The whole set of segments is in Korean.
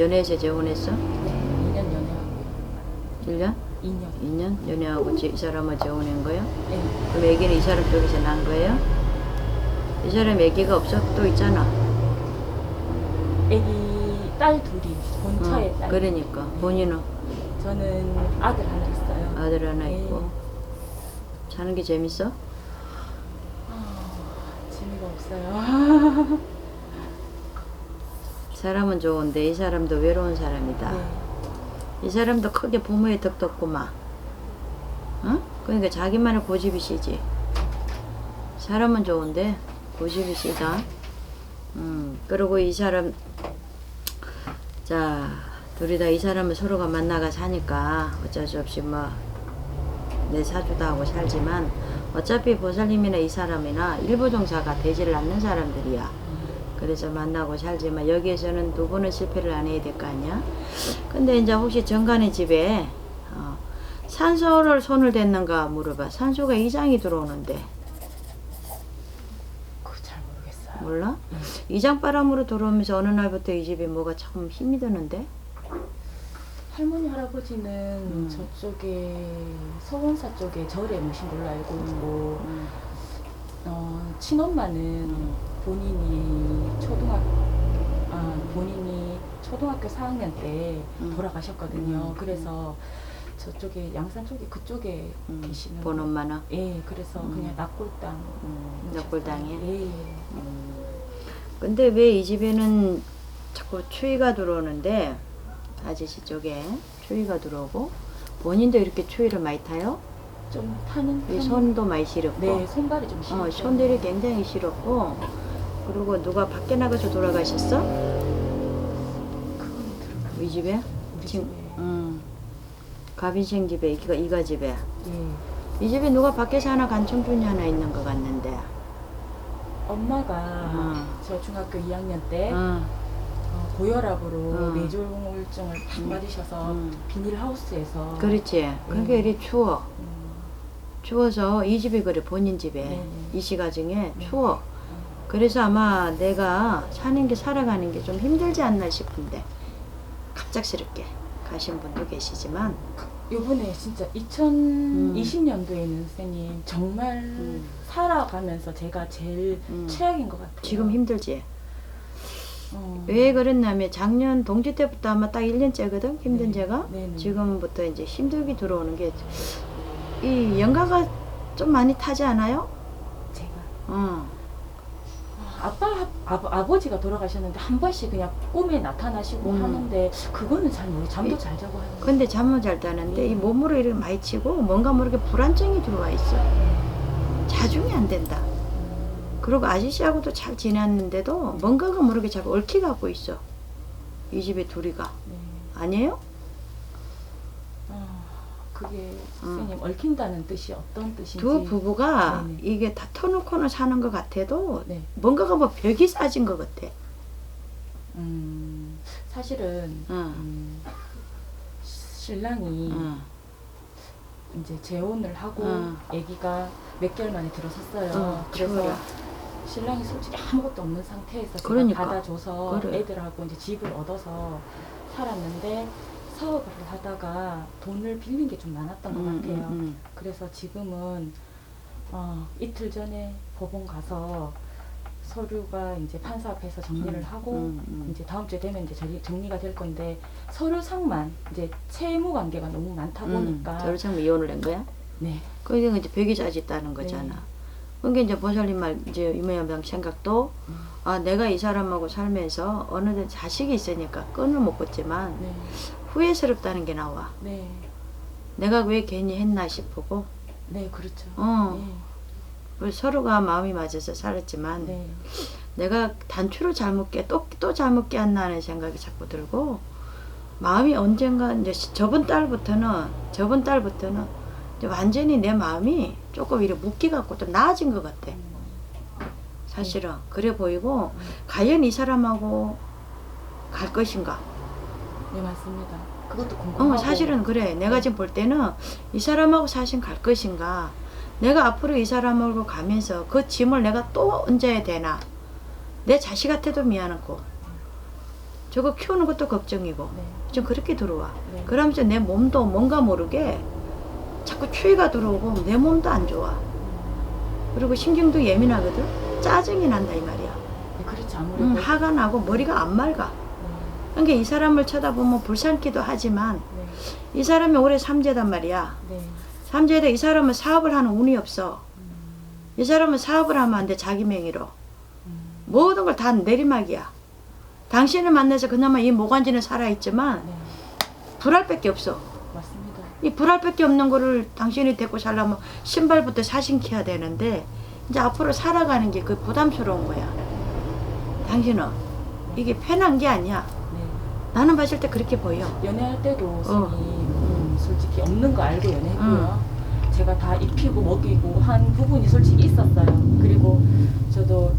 연애해서 재혼했어? 네, 2년 연애하고 1년? 2년. 2년? 연애하고 지- 이 사람을 재혼한 거야? 네. 그럼 애기는 이 사람 쪽에서 난 거예요? 이 사람 애기가 없어? 또 있잖아. 애기 딸 둘이 본처에 어, 딸. 그러니까 본인은 저는 아들 하나 있어요. 아들 하나 네. 있고 사는 게 재밌어? 아, 재미가 없어요. 사람은 좋은데 이 사람도 외로운 사람이다. 네. 이 사람도 크게 부모의 덕도 없구만. 어? 그러니까 자기만의 고집이 시지. 사람은 좋은데 고집이 시다. 음, 그리고 이 사람, 자, 둘이 다 이 사람은 서로가 만나가 사니까 어쩔 수 없이 뭐, 내 사주도 하고 살지만 어차피 보살님이나 이 사람이나 일부 종사가 되지를 않는 사람들이야. 그래서 만나고 살지만 여기에서는 두 번은 실패를 안 해야 될 거 아니야? 근데 이제 혹시 정간의 집에 어, 산소를 손을 댔는가 물어봐. 산소가 이장이 들어오는데 그거 잘 모르겠어요. 몰라? 이장 바람으로 들어오면서 어느 날부터 이 집에 뭐가 참 힘이 드는데? 할머니 할아버지는 음. 저쪽에 서원사 쪽에 절에 모신 걸로 알고 있고 음, 어, 친엄마는 본인이 초등학 아, 본인이 초등학교 4학년 때 음. 돌아가셨거든요. 음. 그래서 저쪽에 양산 쪽에 그쪽에 음, 계시는 본 엄마나 예, 그래서 음. 그냥 낙골당 음, 넉골당에. 예, 예. 음. 근데 왜 이 집에는 자꾸 추위가 들어오는데 아저씨 쪽에 추위가 들어오고 본인도 이렇게 추위를 많이 타요? 좀 타는 편- 손도 많이 시렵고 네, 손발이 좀 심해요. 어, 손들이 굉장히 시렵고 그리고 누가 밖에 나가서 돌아가셨어? 이 집에? 우리 지금- 집에. 음. 가빈생 집에 이가 이가 집에 예. 이 집에 누가 밖에서 하나 간청분이 하나 있는 것 같는데 엄마가 어. 저 중학교 2학년 때 어, 어, 고혈압으로 음. 뇌졸중을 탁 음. 맞으셔서 음. 비닐하우스에서 그렇지 그러니까 이리 추워 음, 추워서 이 집이 그래 본인 집에 네네. 이시가 중에 네. 추워 그래서 아마 내가 사는 게 살아가는 게 좀 힘들지 않나 싶은데 갑작스럽게 가신 분도 계시지만 요번에 진짜 2020년도에는 선생님 정말 음. 살아가면서 제가 제일 음. 최악인 것 같아요. 지금 힘들지 어. 왜 그랬냐면 작년 동지 때부터 아마 딱 1년째거든 힘든 네. 제가 네네. 지금부터 이제 힘들게 들어오는 게 이 연가가 좀 많이 타지 않아요? 제가 어. 아빠 아, 아버지가 돌아가셨는데 한 번씩 그냥 꿈에 나타나시고 음. 하는데 그거는 잘 모르 잠도 이- 잘 자고 하는 거. 근데 잠은 잘 자는데 이 몸으로 이렇게 많이 치고 뭔가 모르게 불안증이 들어와 있어. 자중이 안 된다. 그리고 아저씨하고도 잘 지냈는데도 뭔가가 모르게 자꾸 얽혀갖고 있어. 이 집에 둘이가. 네. 아니에요? 아, 그게 선생님 얽힌다는 뜻이 어떤 뜻인지. 두 부부가 네네. 이게 다 터놓고는 사는 것 같아도 네. 뭔가가 뭐 벽이 쌓진 것 같아. 음, 사실은 응. 음, 신랑이 응. 이제 재혼을 하고 응. 아기가 몇 개월 만에 들어섰어요. 응, 그래서. 신랑이 솔직히 아무것도 없는 상태에서 그러니까. 받아줘서 그래. 애들하고 이제 집을 얻어서 살았는데 사업을 하다가 돈을 빌린 게 좀 많았던 것 응, 같아요. 응, 응. 그래서 지금은 어, 이틀 전에 법원 가서 서류가 이제 판사 앞에서 정리를 음, 하고 음, 음. 이제 다음 주에 되면 이제 정리, 정리가 될 건데 서류상만 이제 채무 관계가 너무 많다 보니까 저를 참 이혼을 한 거야? 네 그게 이제 벽이 짜졌다는 거잖아. 네. 그게 이제 보살님 말 이제 유명한 생각도 음. 아 내가 이 사람하고 살면서 어느덧 자식이 있으니까 끈을 못 걷지만 네, 후회스럽다는 게 나와. 네, 내가 왜 괜히 했나 싶고 네, 그렇죠. 어. 네, 서로가 마음이 맞아서 살았지만 네, 내가 단추를 잘못 깨, 또, 또 잘못 하는 생각이 자꾸 들고 마음이 언젠가 이제 시- 저번 달부터는 저번 달부터는 완전히 내 마음이 조금 이렇게 묶이 갖고 좀 나아진 것 같아. 사실은 그래 보이고 과연 이 사람하고 갈 것인가? 네 맞습니다. 그것도 궁금하고 어, 사실은 그래. 내가 지금 볼 때는 이 사람하고 사실 갈 것인가? 내가 앞으로 이 사람하고 가면서 그 짐을 내가 또 얹어야 되나? 내 자식한테도 미안하고 저거 키우는 것도 걱정이고 네. 좀 그렇게 들어와. 네. 그러면서 내 몸도 뭔가 모르게 자꾸 추위가 들어오고 내 몸도 안 좋아. 그리고 신경도 예민하거든. 짜증이 난다 이 말이야. 네, 그렇지 아무래도. 음, 화가 나고 머리가 안 맑아. 네. 그러니까 이 사람을 쳐다보면 불쌍기도 하지만 네. 이 사람이 올해 삼재단 말이야. 네. 삼재다 이 사람은 사업을 하는 운이 없어. 이 사람은 사업을 하면 안 돼 자기 명의로. 음. 모든 걸 다 내리막이야. 당신을 만나서 그나마 이 모간지는 살아있지만 네. 불알밖에 없어. 맞습니다. 이 불알밖에 없는 거를 당신이 데리고 살려면 신발부터 사신켜야 되는데 이제 앞으로 살아가는 게 그 부담스러운 거야. 당신은 이게 편한 게 아니야. 네. 나는 봤을 때 그렇게 보여. 연애할 때도 어. 선생님 음, 솔직히 없는 거 알고 연애했고요. 제가 다 입히고 먹이고 한 부분이 솔직히 있었어요. 그리고 저도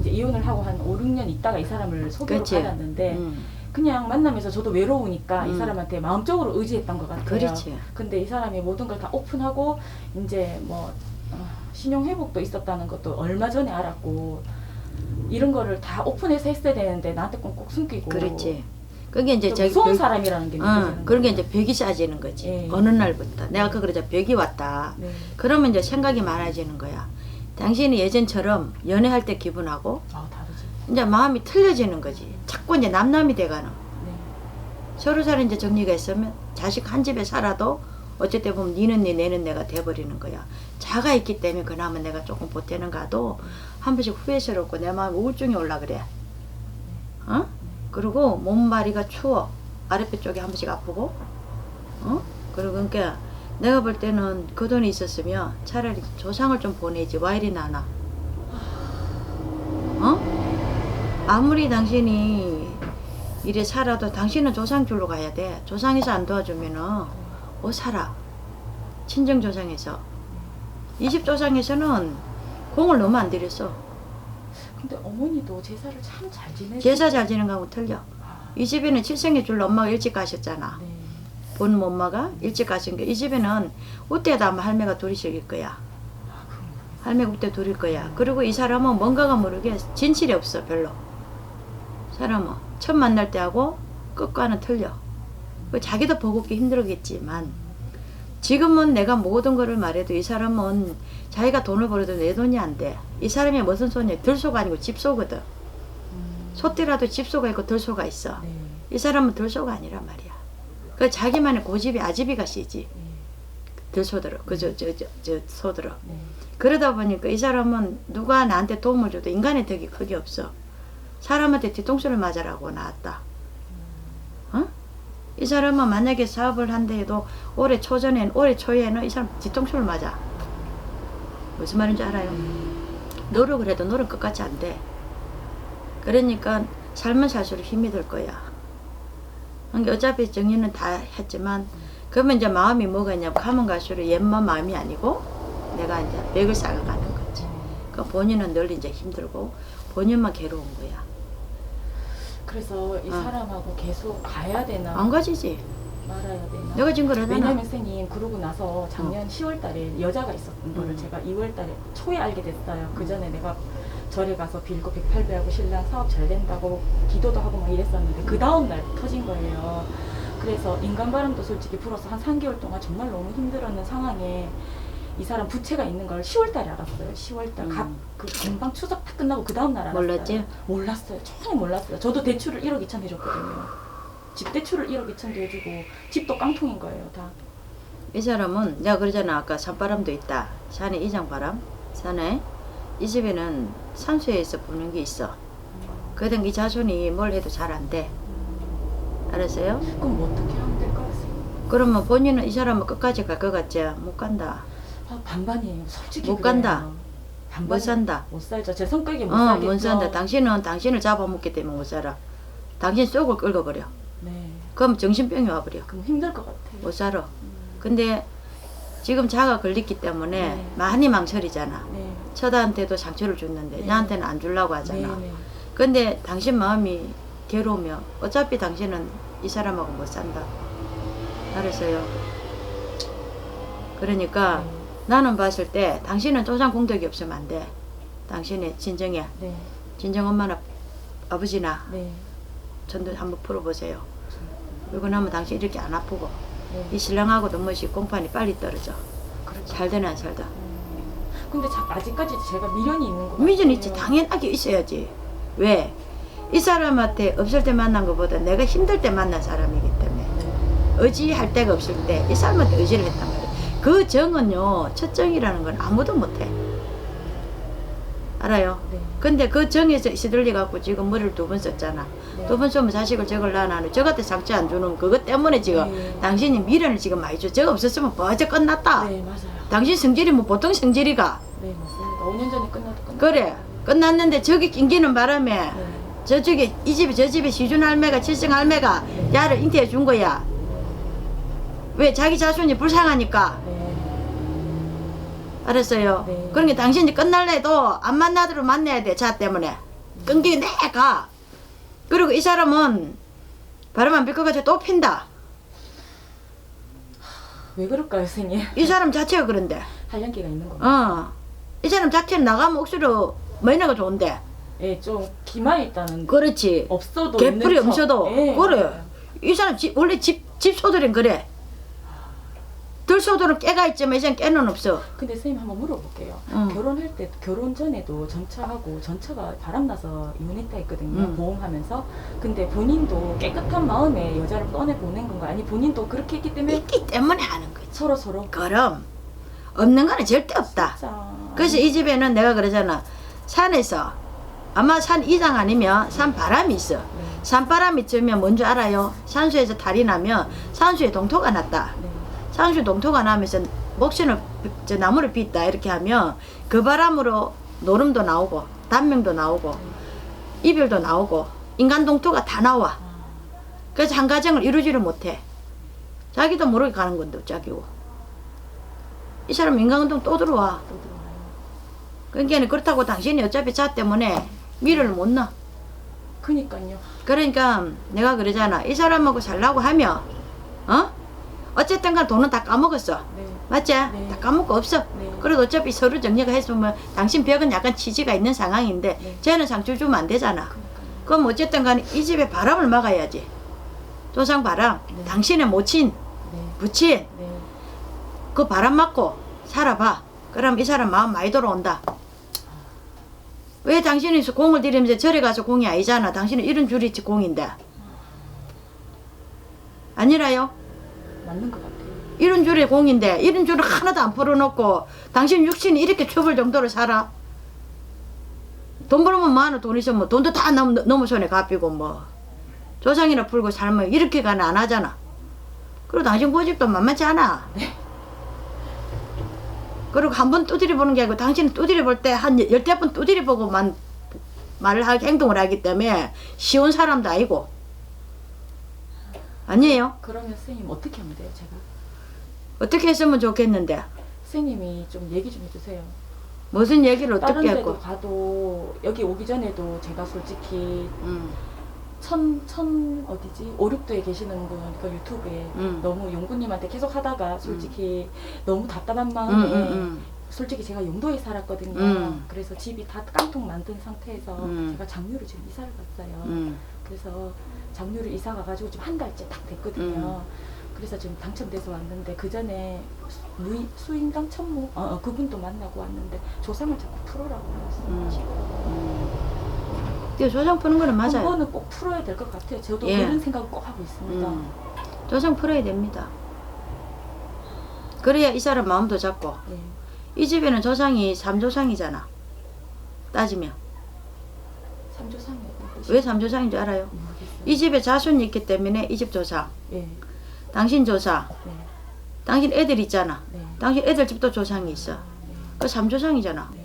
이제 이혼을 하고 한 5, 6년 있다가 이 사람을 소개로 그치. 받았는데 음, 그냥 만나면서 저도 외로우니까 이 음. 사람한테 마음적으로 의지했던 것 같아요. 그렇지. 근데 이 사람이 모든 걸 다 오픈하고 이제 뭐 어, 신용 회복도 있었다는 것도 얼마 전에 알았고 이런 거를 다 오픈해서 했어야 되는데 나한테 꼭 숨기고 그렇지. 그게 이제 좀 저기 무서운 벽- 사람이라는 게 느껴지는 어, 그런 게 이제 벽이 쌓여지는 거지. 예. 어느 날부터. 내가 아까 그러자 벽이 왔다. 네. 그러면 이제 생각이 많아지는 거야. 당신이 예전처럼 연애할 때 기분하고 아 다르지. 이제 마음이 틀려지는 거지. 자꾸 이제 남남이 돼가는. 네. 서로 살 이제 정리가 있으면 자식 한 집에 살아도 어쨌든 보면 니는 니 내는 내가 돼버리는 거야. 자가 있기 때문에 그나마 내가 조금 보태는 가도 한 번씩 후회스럽고 내 마음에 우울증이 올라 그래. 어? 그리고 몸마리가 추워. 아랫배 쪽이 한 번씩 아프고. 어? 그리고 그러니까 내가 볼 때는 그 돈이 있었으면 차라리 조상을 좀 보내지. 와 이리 나나. 어? 아무리 당신이 이래 살아도 당신은 조상 줄로 가야 돼. 조상에서 안 도와주면은 못 살아. 친정 조상에서. 20 조상에서는 공을 너무 안 들였어. 근데 어머니도 제사를 참 잘 지내시. 제사 잘 지는 거하고 틀려. 아, 이 집에는 칠생의 줄 엄마가 일찍 가셨잖아. 네. 본 엄마가 일찍 가신 게 이 집에는 우때도 아마 할매가 둘이실 거야. 아. 할매가 우때 둘일 거야. 그리고 이 사람은 뭔가가 모르게 진실이 없어 별로. 사람은 첫 만날 때하고 끝과는 틀려. 그 자기도 보고기 힘들겠지만 지금은 내가 모든 거를 말해도 이 사람은 자기가 돈을 벌어도 내 돈이 안 돼. 이 사람이 무슨 소냐? 들소가 아니고 집소거든. 음. 소띠라도 집소가 있고 들소가 있어. 네. 이 사람은 들소가 아니란 말이야. 그 자기만의 고집이 아집이가 씨지. 네. 들소들어. 그저 저 저 저 소들어. 네. 그러다 보니까 이 사람은 누가 나한테 도움을 줘도 인간의 덕이 크게 없어. 사람한테 뒤통수를 맞으라고 나왔다. 어? 이 사람은 만약에 사업을 한다 해도 올해 초전엔 올해 초에는 이 사람 뒤통수를 맞아. 무슨 말인지 알아요? 노력을 해도 노력 끝까지 안 돼. 그러니까 삶은 살수록 힘이 들 거야. 그러니까 어차피 정리는 다 했지만 그러면 이제 마음이 뭐가 있냐면 가면 갈수록 옛만 마음이 아니고 내가 이제 벽을 쌓아가는 거지. 그러니까 본인은 늘 이제 힘들고 본인만 괴로운 거야. 그래서 이 어. 사람하고 계속 가야 되나 안 가지지. 말아야 되나. 내가 지금 그러잖아. 왜냐면 선생님 그러고 나서 작년 10월 달에 여자가 있었던 거를 음. 제가 2월 달에 초에 알게 됐어요. 그 전에 내가 절에 가서 빌고 108배하고 신랑 사업 잘 된다고 기도도 하고 막 이랬었는데 그 다음 날 터진 거예요. 그래서 인간 바람도 솔직히 불어서 한 3개월 동안 정말 너무 힘들었는 상황에 이 사람 부채가 있는 걸 10월 달에 알았어요. 10월 달. 음. 갑, 그 금방 추석 다 끝나고 그 다음 날 알았어요. 몰랐지? 몰랐어요. 전혀 몰랐어요. 저도 대출을 1억 2천 해줬거든요. 집 대출을 1억 2천도 해주고 집도 깡통인 거예요. 다. 이 사람은 내가 그러잖아 아까 산바람도 있다. 산에 이장바람. 산에 이 집에는 산수에서 부는 게 있어. 그러던 이 자손이 뭘 해도 잘 안 돼. 알았어요? 그럼 뭐 어떻게 하면? 선생님? 그러면 본인은 이 사람은 끝까지 갈 것 같지? 못 간다. 아, 반반이에요. 솔직히 못 그래요. 간다. 반반 못 산다. 못 살죠. 제 성격이 못 어, 살겠죠. 못 산다. 당신은 당신을 잡아먹기 때문에 못 살아. 당신 속을 긁어버려. 네. 그럼 정신병이 와버려. 그럼 힘들 것 같아요. 못 살아. 음, 근데 지금 자가 걸렸기 때문에 네. 많이 망설이잖아. 네. 처다한테도 상처를 줬는데 네. 나한테는 안 주려고 하잖아. 네, 네. 근데 당신 마음이 괴로우면 어차피 당신은 이 사람하고 못 산다. 알았어요. 그러니까 네. 나는 봤을 때 당신은 조상 공덕이 없으면 안 돼. 당신의 진정에 네. 진정 엄마나 아버지나 네. 전도 한번 풀어보세요. 그러고 나면 당신 이렇게 안 아프고 네. 이 신랑하고도 뭐시 공판이 빨리 떨어져. 그렇죠. 살되나 안 살다. 근데 자, 아직까지 제가 미련이 있는 거 미전 있지 당연하게 있어야지. 왜? 이 사람한테 없을 때 만난 것보다 내가 힘들 때 만난 사람이기 때문에 의지할 데가 없을 때 이 사람한테 의지를 했단 말이야. 그 정은요 첫 정이라는 건 아무도 못해. 알아요? 네. 근데 그 정에서 시들리 갖고 지금 머리를 두 번 썼잖아. 네. 두번 쏘면 자식을 저걸 낳아나는 저한테 상처 안 주는 그것 때문에 지금 네. 당신이 미련을 지금 많이 줘. 저거 없었으면 벌써 끝났다. 네 맞아요. 당신 성질이 뭐 보통 성질이가. 네 맞습니다. 5년 전에 끝나. 그래. 끝났는데 저기 낑기는 바람에 네. 저쪽에 이 집에 저 집에 시준 할매가 칠성 할매가 야를 인태해 준 거야. 왜 자기 자손이 불쌍하니까 네. 알았어요. 네. 그러니까 당신이 끝날래도 안 만나도록 만나야 돼. 자 때문에 끊기게 내가. 그리고 이 사람은 바람 안빌것 같아 또 핀다. 왜 그럴까요, 선생님? 이 사람 자체가 그런데. 한량기가 있는 거. 어. 이 사람 자체는 나가면 억수로 매너가 좋은데. 예, 좀 기만이 있다는. 그렇지. 없어도 척. 없어도 예, 그래. 이 사람 집, 원래 집, 집 소들은 그래. 들 소들은 깨가 있지만 이제는 깨는 없어. 근데 선생님 한번 물어볼게요. 응. 결혼할 때 결혼 전에도 전처하고 전처가 바람나서 이혼했다 했거든요. 응. 보험하면서. 근데 본인도 깨끗한 마음에 여자를 꺼내 보낸 건가? 아니 본인도 그렇게 했기 때문에 있기 때문에 하는 거지. 서로 서로. 그럼 없는 거는 절대 없다. 진짜. 그래서 이 집에는 내가 그러잖아. 산에서 아마 산 이상 아니면 산 바람이 있어. 네. 산바람이 들면 뭔지 알아요? 산수에서 달이 나면 산수에 동토가 났다. 네. 산수 동토가 나면서 목신을 저 나무를 빚다 이렇게 하면 그 바람으로 노름도 나오고 단명도 나오고 이별도 나오고 인간 동토가 다 나와. 아, 그래서 한 가정을 이루지를 못해. 자기도 모르게 가는 건데 자기고. 이 사람 인간운동 또 들어와. 그러니까 그렇다고 당신이 어차피 자 때문에 미를 못 넣어. 그니까요. 그러니까 내가 그러잖아. 이 사람하고 살라고 하면 어? 어쨌든 간 돈은 다 까먹었어. 네. 맞지? 네. 다 까먹고 없어. 네. 그래도 어차피 서로 정리가 했으면 당신 벽은 약간 치지가 있는 상황인데 네. 쟤는 상처 주면 안 되잖아. 그니까요. 그럼 어쨌든 간에 이 집에 바람을 막아야지. 조상 바람. 네. 당신의 모친, 네. 부친 네. 그 바람 맞고 살아봐. 그럼 이 사람 마음 많이 돌아온다. 왜 당신이 공을 들이면서 절에 가서 공이 아니잖아. 당신은 이런 줄이 있지 공인데. 아니라요? 맞는 것 같아요. 이런 줄이 공인데 이런 줄을 하나도 안 풀어놓고 당신 육신이 이렇게 좁을 정도로 살아? 돈 벌면 많아 돈 있으면 뭐 돈도 다 너무, 너무 손에 갚이고 뭐 조상이나 풀고 살면 이렇게 가는 안 하잖아. 그리고 당신 고집도 만만치 않아. 그리고 한 번 두드려 보는 게 아니고 당신은 두드려 볼 때 한 열대 번 두드려 보고만 말을 하기 행동을 하기 때문에 쉬운 사람도 아니고 아니에요? 그러면 선생님 어떻게 하면 돼요, 제가? 어떻게 했으면 좋겠는데 선생님이 좀 얘기 좀 해주세요. 무슨 얘기를 다른 어떻게 데도 했고 가도 여기 오기 전에도 제가 솔직히 음, 천, 천 어디지? 오륙도에 계시는 분 그 유튜브에 음. 너무 용구님한테 계속 하다가 솔직히 너무 답답한 음, 마음에 음, 음. 솔직히 제가 용도에 살았거든요. 음. 그래서 집이 다 깡통 만든 상태에서 음. 제가 장류를 지금 이사를 갔어요. 음, 그래서 장류를 이사 가가지고 지금 한 달째 딱 됐거든요. 음. 그래서 지금 당첨돼서 왔는데 그 전에 무인 수인당 천무 어, 어, 그분도 만나고 왔는데 조상을 자꾸 풀어라고 음. 말씀하시고 음. 그 조상 푸는 거는 한 맞아요. 번은 꼭 풀어야 될 것 같아요. 저도 예. 그런 생각을 꼭 하고 있습니다. 음. 조상 풀어야 됩니다. 그래야 이 사람 마음도 잡고 네. 이 집에는 조상이 삼조상이잖아. 따지면 삼조상이 어떤 뜻이 왜 삼조상인 줄 알아요? 모르겠어요. 이 집에 자손이 있기 때문에 이 집 조상, 예. 당신 조상, 네. 당신 애들 있잖아. 네. 당신 애들 집도 조상이 있어. 그 삼조상이잖아. 네.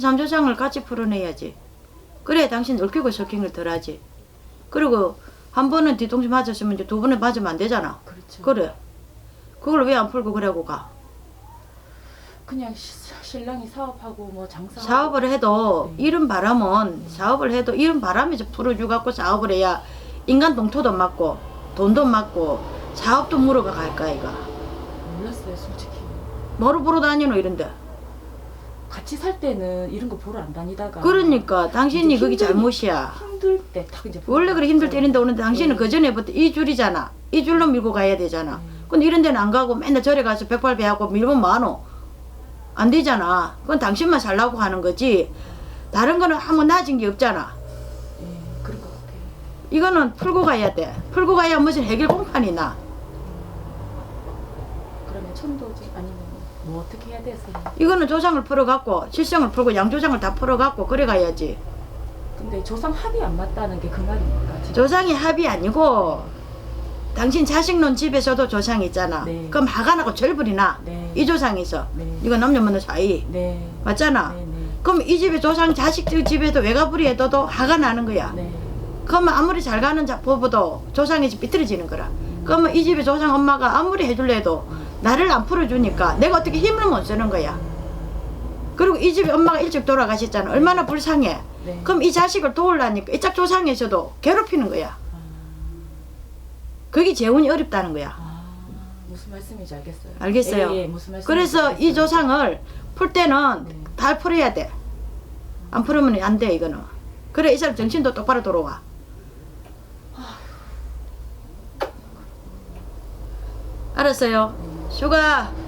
삼조상을 같이 풀어내야지. 그래 당신 얽히고 섞인 걸 덜하지. 그리고 한 번은 뒤통수 맞았으면 이제 두 번에 맞으면 안 되잖아. 그렇죠. 그래. 그걸 왜 안 풀고 그러고 가? 그냥 시, 신랑이 사업하고 뭐 장사 사업을 해도 네. 이런 바람은 사업을 해도 이런 바람에서 풀어주 갖고 사업을 해야 인간 동토도 맞고 돈도 맞고 사업도 물어가 갈까 이가. 몰랐어요, 솔직히. 뭐로 보러 다니노 이런데. 같이 살 때는 이런 거 보러 안 다니다가 그러니까 당신이 그게 잘못이야. 힘 힘들 때 딱 이제 원래 그래 힘들 때 이런 데 오는데 당신은 네. 그 전에부터 이 줄이잖아. 이 줄로 밀고 가야 되잖아. 네. 근데 이런 데는 안 가고 맨날 절에 가서 백발배하고 밀면 뭐하노? 안 되잖아. 그건 당신만 살라고 하는 거지. 다른 거는 아무 낮은 게 없잖아. 이거는 풀고 가야 돼. 풀고 가야 무슨 해결 공판이 나. 그러면 천도지 아니면 뭐 어떻게 해야 돼서 이거는 조상을 풀어갖고 실성을 풀고 양조장을 다 풀어갖고 그래 가야지. 근데 조상 합이 안 맞다는 게 그 말입니까? 지금? 조상이 합이 아니고 당신 자식론 집에서도 조상 있잖아. 네. 그럼 하가나고 절불이 나. 네. 이 조상에서. 네. 이거 남녀 먹는 사이. 네. 맞잖아. 네, 네. 그럼 이 집에 조상 자식 집에도 외가불이 해도 화가 나는 거야. 네. 그러면 아무리 잘 가는 자 부부도 조상이 집 삐뚤어지는 거라. 그러면 이 집에 조상 엄마가 아무리 해줄래도 나를 안 풀어주니까 내가 어떻게 힘을 못 쓰는 거야. 그리고 이 집에 엄마가 일찍 돌아가셨잖아. 얼마나 불쌍해. 네. 그럼 이 자식을 도우려니까 이 짝 조상에서도 괴롭히는 거야. 그게 재혼이 어렵다는 거야. 아, 무슨 말씀인지 알겠어요. 알겠어요? 예, 예, 무슨 말씀인지 그래서 이. 조상을 풀 때는 네. 다 풀어야 돼. 안 풀으면 안 돼, 이거는. 그래, 이 사람 정신도 똑바로 돌아와. 알았어요. 슈가